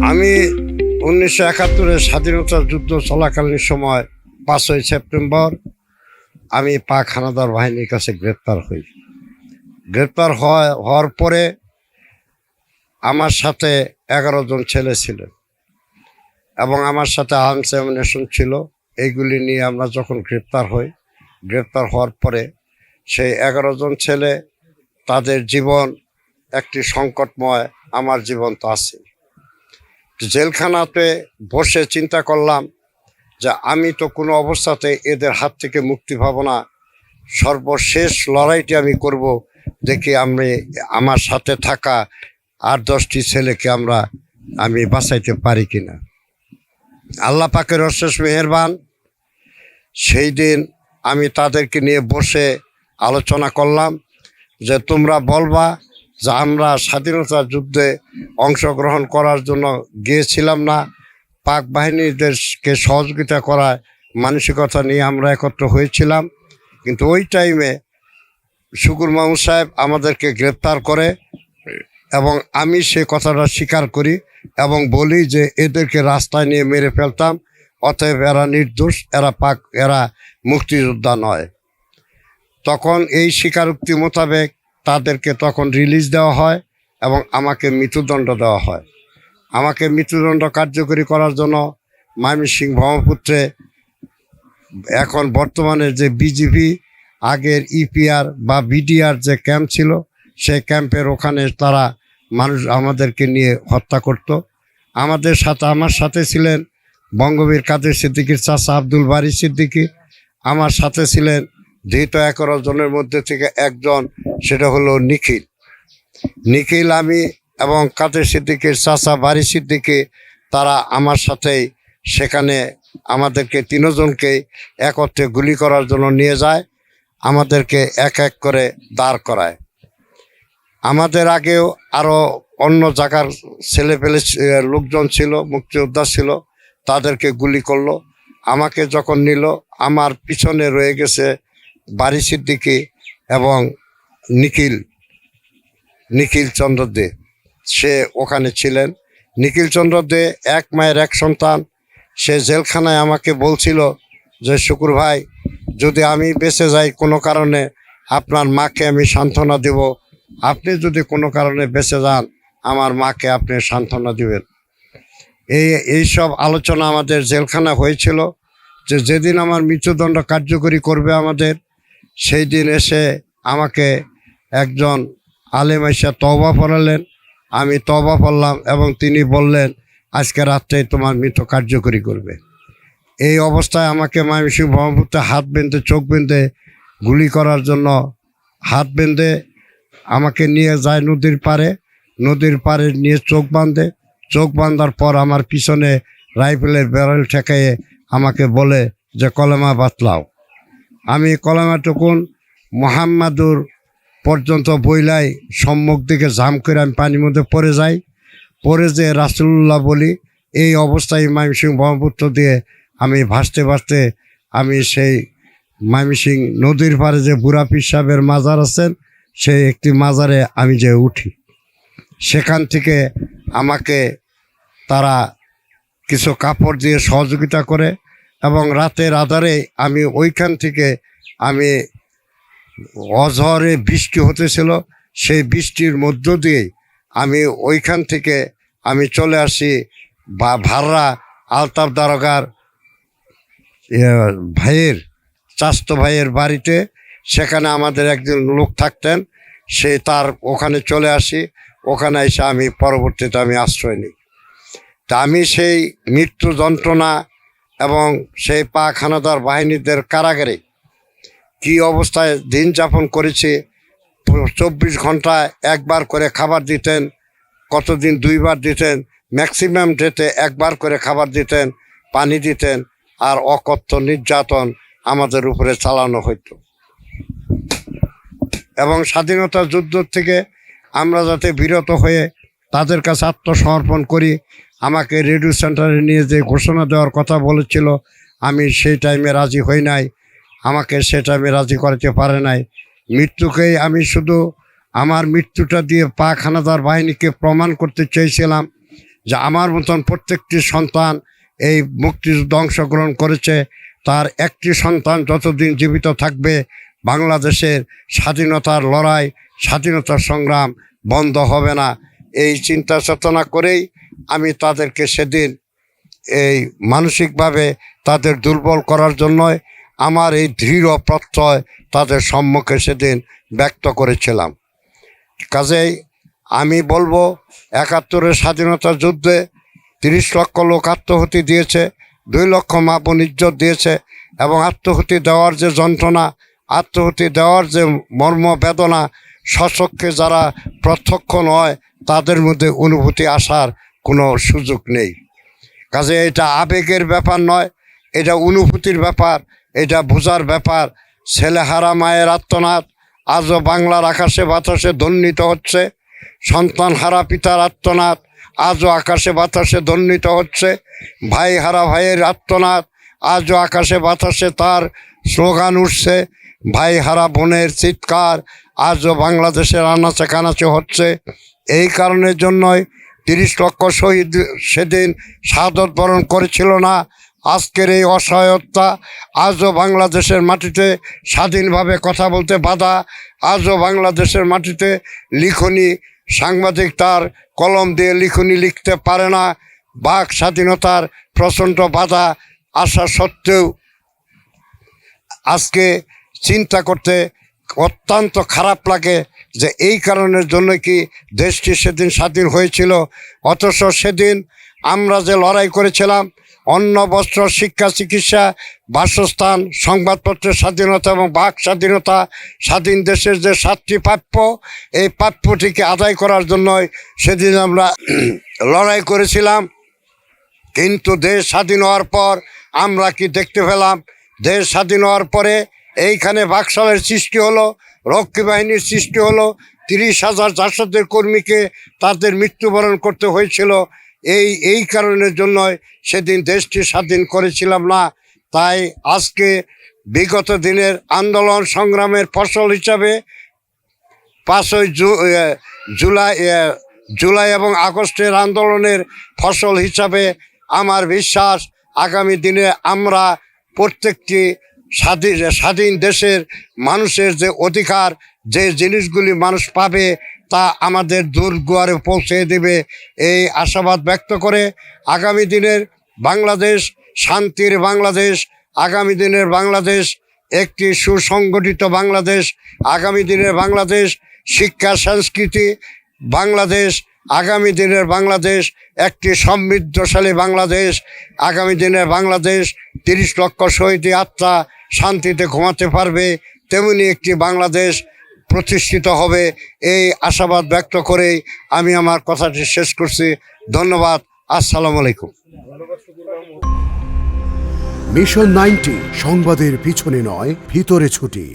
আমি উনিশশো একাত্তরের স্বাধীনতা যুদ্ধ চলাকালীন সময় পাঁচই সেপ্টেম্বর আমি পাক হানাদার বাহিনীর কাছে গ্রেপ্তার হই। গ্রেপ্তার হওয়ার পরে আমার সাথে এগারো জন ছেলে ছিলেন এবং আমার সাথে আর্মস এমিনেশন ছিল। এইগুলি নিয়ে আমরা যখন গ্রেপ্তার হই, গ্রেপ্তার হওয়ার পরে সেই এগারো জন ছেলে তাদের জীবন একটি সংকটময়, আমার জীবন তো আছে জেলখানাতে বসে চিন্তা করলাম যে আমি তো কোনো অবস্থাতে এদের হাত থেকে মুক্তি পাবো না। সর্বশেষ লড়াইটি আমি করব দেখি আমি আমার সাথে থাকা আট দশটি ছেলেকে আমরা, আমি বাঁচাইতে পারি কিনা। আল্লাহ পাকের অশেষ মেহেরবান। সেই দিন আমি তাদেরকে নিয়ে বসে আলোচনা করলাম যে তোমরা বলবা যে আমরা স্বাধীনতা যুদ্ধে অংশগ্রহণ করার জন্য গিয়েছিলাম না। পাক বাহিনীদেরকে সহযোগিতা করায় মানসিকতা নিয়ে আমরা একত্র হয়েছিলাম। কিন্তু ওই টাইমে শুকুর মাহমুদ সাহেব আমাদেরকে গ্রেপ্তার করে এবং আমি সে কথাটা স্বীকার করি এবং বলি যে এদেরকে রাস্তায় নিয়ে মেরে ফেলতাম, অতএব এরা নির্দোষ, এরা পাক, এরা মুক্তিযোদ্ধা নয়। তখন এই স্বীকারোক্তি মোতাবেক তাদেরকে তখন রিলিজ দেওয়া হয় এবং আমাকে মৃত্যুদণ্ড দেওয়া হয়। আমাকে মৃত্যুদণ্ড কার্যকরী করার জন্য ময়মনসিংহ ব্রহ্মপুত্রে এখন বর্তমানে যে বিজিপি আগের ইপিআর বা বিডিআর যে ক্যাম্প ছিল, সেই ক্যাম্পের ওখানে তারা মানুষ আমাদেরকে নিয়ে হত্যা করত। আমাদের সাথে, আমার সাথে ছিলেন বঙ্গবীর কাদের সিদ্দিকির চাচা আব্দুল বারি সিদ্দিকি, আমার সাথে ছিলেন ধৃত এগারো জনের মধ্যে থেকে একজন, সেটা হলো নিখিল। নিখিল আমি এবং কাদের সিদ্দিকের চাচা বারি সিদ্দিকি, তারা আমার সাথেই সেখানে আমাদেরকে তিনজনকে একত্রে গুলি করার জন্য নিয়ে যায়, আমাদেরকে এক এক করে দাঁড় করায়। আমাদের আগেও আরও অন্য জায়গার ছেলে পেলে লোকজন ছিল, মুক্তিযোদ্ধা ছিল, তাদেরকে গুলি করল। আমাকে যখন নিল, আমার পিছনে রয়ে গেছে বারি সিদ্দিকি এবং নিখিল নিখিল চন্দ্র দে সে ওখানে ছিলেন। নিখিল চন্দ্র দে এক মায়ের এক সন্তান। সে জেলখানায় আমাকে বলছিল যে, শুকুর ভাই, যদি আমি বেঁচে যাই কোনো কারণে, আপনার মাকে আমি সান্ত্বনা দেব। আপনি যদি কোনো কারণে বেঁচে যান, আমার মাকে আপনি সান্ত্বনা দিবেন। এই এইসব আলোচনা আমাদের জেলখানা হয়েছিল যে, যেদিন আমার মৃত্যুদণ্ড কার্যকরী করবে আমাদের সেই দিন এসে আমাকে একজন আলেম এসে তবা পড়ালেন আমি তবা পড়লাম এবং তিনি বললেন, আজকে রাত্রে তোমার মৃত কার্যকরী করবে। এই অবস্থায় আমাকে মামিসিং ব্রহ্মপুত্রে হাত বেঁধে, চোখ বেঁধে গুলি করার জন্য হাত বেঁধে আমাকে নিয়ে যায় নদীর পাড়ে। নদীর পাড়ে নিয়ে চোখ বাঁধে। চোখ বাঁধার পর আমার পিছনে রাইফেলের ব্যারেল ঠেকাইয়ে আমাকে বলে যে, কলেমা বাতলাও। আমি কলেমাটুকুন মোহাম্মাদুর পর্যন্ত বইলাই সম্মুখ দিকে জাম করে আমি পানির মধ্যে পড়ে যাই। পরে যে রাসুল্লাহ বলি, এই অবস্থায় ময়মনসিং ব্রহ্মপুত্র দিয়ে আমি ভাসতে ভাসতে আমি সেই ময়মনসিং নদীর পাড়ে যে বুড়া সাহেবের মাজার আছেন, সেই একটি মাজারে আমি যে উঠি। সেখান থেকে আমাকে তারা কিছু কাপড় দিয়ে সহযোগিতা করে এবং রাতের আধারে আমি ওইখান থেকে আমি অঝরে বৃষ্টি হতেছিল সেই বৃষ্টির মধ্য দিয়ে আমি ওইখান থেকে আমি চলে আসি বা ভাররা আলতাফ দারোগার ইয়ে, ভাইয়ের চাস্ত ভাইয়ের বাড়িতে। সেখানে আমাদের একজন লোক থাকতেন সে তার ওখানে চলে আসি ওখানে এসে আমি পরবর্তীতে আমি আশ্রয় নিই। তা আমি সেই মৃত্যু যন্ত্রণা এবং সেই পাক হানাদার বাহিনীদের কারাগারে কি অবস্থায় দিন যাপন করেছি, চব্বিশ ঘন্টায় একবার করে খাবার দিতেন, কতদিন দুইবার দিতেন ম্যাক্সিমাম ডেতে একবার করে খাবার দিতেন, পানি দিতেন, আর অকথ্য নির্যাতন আমাদের উপরে চালানো হইতো। এবং স্বাধীনতা যুদ্ধ থেকে আমরা যাতে বিরত হয়ে তাদের কাছে আত্মসমর্পণ করি আমাকে রেডিও সেন্টারে নিয়ে যে ঘোষণা দেওয়ার কথা বলেছিল, আমি সেই টাইমে রাজি হই নাই। আমাকে সে টাইমে রাজি করাতে পারে নাই। মৃত্যুকেই আমি শুধু আমার মৃত্যুটা দিয়ে পাক হানাদার বাহিনীকে প্রমাণ করতে চেয়েছিলাম যে আমার মতন প্রত্যেকটি সন্তান এই মুক্তিযুদ্ধে অংশগ্রহণ করেছে। তার একটি সন্তান যতদিন জীবিত থাকবে, বাংলাদেশের স্বাধীনতার লড়াই স্বাধীনতার সংগ্রাম বন্ধ হবে না। এই চিন্তা চেতনা করেই আমি তাদেরকে সেদিন এই মানসিকভাবে তাদের দুর্বল করার জন্যই আমার এই দৃঢ় প্রত্যয় তাদের সম্মুখে সেদিন ব্যক্ত করেছিলাম। কাজেই আমি বলব, একাত্তরের স্বাধীনতা যুদ্ধে তিরিশ লক্ষ লোক আত্মহতি দিয়েছে, দুই লক্ষ মা বোন ইজ্জত দিয়েছে এবং আত্মহতি দেওয়ার যে যন্ত্রণা আত্মহতি দেওয়ার যে মর্ম বেদনা সচক্ষে যারা প্রত্যক্ষ নয়, তাদের মধ্যে অনুভূতি আসার কোনো সুযোগ নেই। কাজে এটা আবেগের ব্যাপার নয়, এটা অনুভূতির ব্যাপার, এটা বোঝার ব্যাপার। ছেলেহারা মায়ের আত্মনাদ আজও বাংলার আকাশে বাতাসে দণ্ডিত হচ্ছে। সন্তান হারা, পিতার আত্মনাদ আজও আকাশে বাতাসে দণ্ডিত হচ্ছে। ভাই হারা, ভাইয়ের আত্মনাদ আজও আকাশে বাতাসে তার স্লোগান উঠছে। ভাই হারা, বোনের চিৎকার, আজও বাংলাদেশের আনাচে কানাচে হচ্ছে। এই কারণের জন্যই তিরিশ লক্ষ শহীদ সেদিন শাহাদত বরণ করেছিল না। আজকের এই অসহায়তা আজও বাংলাদেশের মাটিতে স্বাধীনভাবে কথা বলতে বাধা। আজও বাংলাদেশের মাটিতে লিখনি সাংবাদিক তার কলম দিয়ে লিখনি লিখতে পারে না। বাক স্বাধীনতার প্রচণ্ড বাধা আসা সত্ত্বেও আজকে চিন্তা করতে অত্যন্ত খারাপ লাগে যে এই কারণের জন্য কি দেশটি সেদিন স্বাধীন হয়েছিল। অথচ সেদিন আমরা যে লড়াই করেছিলাম অন্ন বস্ত্র, শিক্ষা, চিকিৎসা, বাসস্থান, সংবাদপত্রের স্বাধীনতা এবং বাক স্বাধীনতা, স্বাধীন দেশের যে সাতটি প্রাপ্য, এই প্রাপ্যটিকে আদায় করার জন্যই সেদিন আমরা লড়াই করেছিলাম। কিন্তু দেশ স্বাধীন হওয়ার পর আমরা কি দেখতে পেলাম? দেশ স্বাধীন হওয়ার পরে এইখানে বাকশালের সৃষ্টি হলো, রক্ষী বাহিনীর সৃষ্টি হলো, তিরিশ হাজার চারশোদের কর্মীকে তাদের মৃত্যুবরণ করতে হয়েছিল। এই এই কারণের জন্যই সেদিন দেশটি স্বাধীন করেছিলাম না। তাই আজকে বিগত দিনের আন্দোলন সংগ্রামের ফসল হিসাবে পাঁচই জুলাই জুলাই এবং আগস্টের আন্দোলনের ফসল হিসাবে আমার বিশ্বাস আগামী দিনে আমরা প্রত্যেকটি স্বাধীন স্বাধীন দেশের মানুষের যে অধিকার, যে জিনিসগুলি মানুষ পাবে তা আমাদের দুর্গুয়ারে পৌঁছে দেবে। এই আশাবাদ ব্যক্ত করে আগামী দিনের বাংলাদেশ, শান্তির বাংলাদেশ, আগামী দিনের বাংলাদেশ, একটি সুসংগঠিত বাংলাদেশ, আগামী দিনের বাংলাদেশ, শিক্ষা, সংস্কৃতি, বাংলাদেশ, আগামী দিনের বাংলাদেশ, একটি সমৃদ্ধশালী বাংলাদেশ, আগামী দিনের বাংলাদেশ, তিরিশ লক্ষ শহীদ আত্মা শান্তিতে ঘুমাতে পারবে, তেমনি একটি বাংলাদেশ প্রতিষ্ঠিত হবে। এই আশাবাদ ব্যক্ত করেই আমি আমার কথাটি শেষ করছি। ধন্যবাদ, আসসালামু আলাইকুম। মিশন নাইনটি, সংবাদের পিছনে নয়, ভিতরে ছুটি।